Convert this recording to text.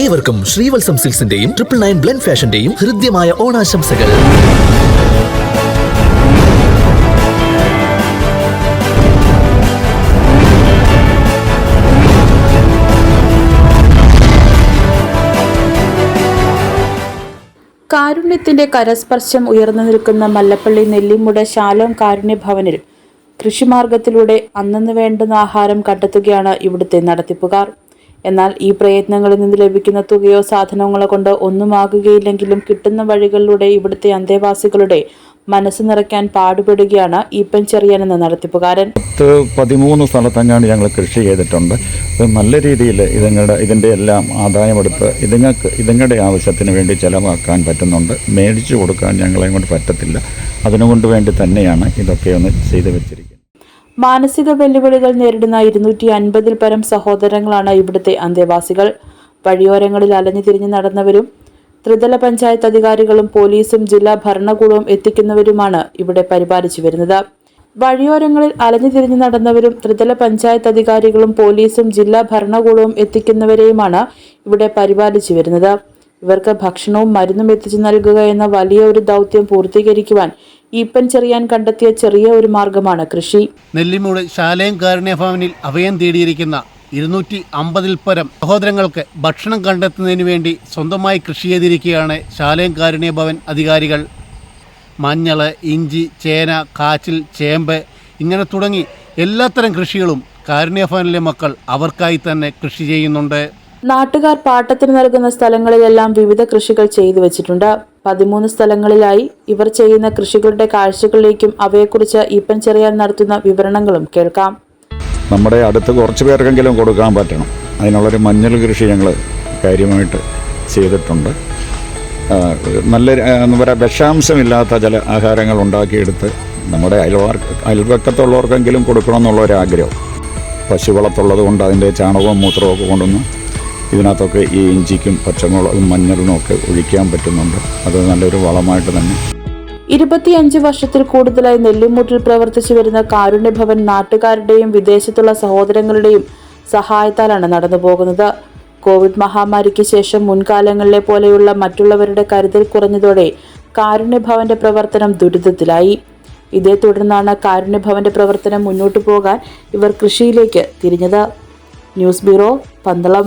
ഏവർക്കും ശ്രീവത്സം സിൽസിന്റെയും triple nine blend ഫാഷന്റെയും ഹൃദ്യമായ ഓണാശംസകൾ. കാരുണ്യത്തിന്റെ കരസ്പർശം ഉയർന്നു നിൽക്കുന്ന മല്ലപ്പള്ളി നെല്ലിമുട ശാലോം കാരുണ്യ ഭവനിൽ കൃഷിമാർഗത്തിലൂടെ അന്നു വേണ്ടുന്ന ആഹാരം കണ്ടെത്തുകയാണ് ഇവിടുത്തെ നടത്തിപ്പുകാർ. എന്നാൽ ഈ പ്രയത്നങ്ങളിൽ നിന്ന് ലഭിക്കുന്ന തുകയോ സാധനങ്ങളോ കൊണ്ട് ഒന്നുമാകുകയില്ലെങ്കിലും കിട്ടുന്ന വഴികളിലൂടെ ഇവിടുത്തെ അന്തേവാസികളുടെ മനസ്സ് നിറയ്ക്കാൻ പാടുപെടുകയാണ് ഈപ്പൻ ചെറിയൻ എന്ന നടത്തിപ്പുകാരൻ. പത്ത് പതിമൂന്ന് സ്ഥലത്തെങ്ങാണ്ട് ഞങ്ങൾ കൃഷി ചെയ്തിട്ടുണ്ട്. അത് നല്ല രീതിയിൽ ഇതുങ്ങളുടെ ഇതിന്റെ എല്ലാം ആദായമെടുത്ത് ഇതുങ്ങൾക്ക് ഇതുങ്ങളുടെ ആവശ്യത്തിന് വേണ്ടി ചിലവാക്കാൻ പറ്റുന്നുണ്ട്. മേടിച്ചു കൊടുക്കാൻ ഞങ്ങളെ കൊണ്ട് പറ്റത്തില്ല. അതിനുകൊണ്ട് വേണ്ടി തന്നെയാണ് ഇതൊക്കെ ഒന്ന് ചെയ്തു വെച്ചിരിക്കുന്നത്. മാനസിക വെല്ലുവിളികൾ നേരിടുന്ന ഇരുന്നൂറ്റി അൻപതിൽ പരം സഹോദരങ്ങളാണ് ഇവിടുത്തെ അന്തേവാസികൾ. വഴിയോരങ്ങളിൽ അലഞ്ഞു തിരിഞ്ഞു നടന്നവരും ത്രിതല പഞ്ചായത്ത് അധികാരികളും പോലീസും ജില്ലാ ഭരണകൂടവും എത്തിക്കുന്നവരുമാണ് ഇവിടെ പരിപാലിച്ചു വരുന്നത്. വഴിയോരങ്ങളിൽ അലഞ്ഞു തിരിഞ്ഞു നടന്നവരും ത്രിതല പഞ്ചായത്ത് അധികാരികളും പോലീസും ജില്ലാ ഭരണകൂടവും എത്തിക്കുന്നവരെയുമാണ് ഇവിടെ പരിപാലിച്ചു വരുന്നത്. ഇവർക്ക് ഭക്ഷണവും മരുന്നും എത്തിച്ചു നൽകുക എന്ന വലിയ ഒരു ദൗത്യം പൂർത്തീകരിക്കുവാൻ ഈപ്പൻ ചെറിയാൻ കണ്ടെത്തിയ ചെറിയ ഒരു മാർഗമാണ് കൃഷി. നെല്ലിമൂട് ശാലയം കാരുണ്യ ഭവനിൽ അഭയം തേടിയിരിക്കുന്ന ഇരുന്നൂറ്റി അമ്പതിൽ പരം സഹോദരങ്ങൾക്ക് ഭക്ഷണം കണ്ടെത്തുന്നതിന് വേണ്ടി സ്വന്തമായി കൃഷി ചെയ്തിരിക്കുകയാണ് ശാലയം കാരുണ്യ ഭവൻ അധികാരികൾ. മഞ്ഞൾ ഇഞ്ചി ചേന കാച്ചിൽ ചേമ്പ് ഇങ്ങനെ തുടങ്ങി എല്ലാത്തരം കൃഷികളും കാരുണ്യ ഭവനിലെ മക്കൾ അവർക്കായി തന്നെ കൃഷി ചെയ്യുന്നുണ്ട്. നാട്ടുകാർ പാട്ടത്തിന് നൽകുന്ന സ്ഥലങ്ങളിലെല്ലാം വിവിധ കൃഷികൾ ചെയ്തു വെച്ചിട്ടുണ്ട്. പതിമൂന്ന് സ്ഥലങ്ങളിലായി ഇവർ ചെയ്യുന്ന കൃഷികളുടെ കാഴ്ചകളിലേക്കും അവയെക്കുറിച്ച് ഇപ്പൻ ചെറിയാൻ നടത്തുന്ന വിവരണങ്ങളും കേൾക്കാം. നമ്മുടെ അടുത്ത് കുറച്ച് പേർക്കെങ്കിലും കൊടുക്കാൻ പറ്റണം. അതിനുള്ളൊരു മഞ്ഞൾ കൃഷി ഞങ്ങൾ കാര്യമായിട്ട് ചെയ്തിട്ടുണ്ട്. നല്ല എന്താ വിഷാംശമില്ലാത്ത ചില ആഹാരങ്ങൾ ഉണ്ടാക്കിയെടുത്ത് നമ്മുടെ അയൽവാർ അയൽവക്കത്തുള്ളവർക്കെങ്കിലും കൊടുക്കണമെന്നുള്ള ഒരു ആഗ്രഹം പശു വളർത്തുള്ളത് കൊണ്ട് അതിന്റെ ചാണകവും മൂത്രവും ഒക്കെ കൊണ്ടൊന്ന് ഇതിനകത്തൊക്കെ ഈ ഇഞ്ചിക്കും പച്ചമുളകും മഞ്ഞളിനും ഒക്കെ ഒഴിക്കാൻ പറ്റുന്നുണ്ട്. അത് നല്ലൊരു വളമായിട്ട് തന്നെ. ഇരുപത്തിയഞ്ച് വർഷത്തിൽ കൂടുതലായി നെല്ലിമൂട്ടിൽ പ്രവർത്തിച്ചു വരുന്ന കാരുണ്യഭവൻ നാട്ടുകാരുടെയും വിദേശത്തുള്ള സഹോദരങ്ങളുടെയും സഹായത്താലാണ് നടന്നു പോകുന്നത്. കോവിഡ് മഹാമാരിക്ക് ശേഷം മുൻകാലങ്ങളിലെ പോലെയുള്ള മറ്റുള്ളവരുടെ കരുതൽ കുറഞ്ഞതോടെ കാരുണ്യഭവന്റെ പ്രവർത്തനം ദുരിതത്തിലായി. ഇതേ തുടർന്നാണ് കാരുണ്യഭവന്റെ പ്രവർത്തനം മുന്നോട്ടു പോകാൻ ഇവർ കൃഷിയിലേക്ക് തിരിഞ്ഞത്. News bureau Pandalam.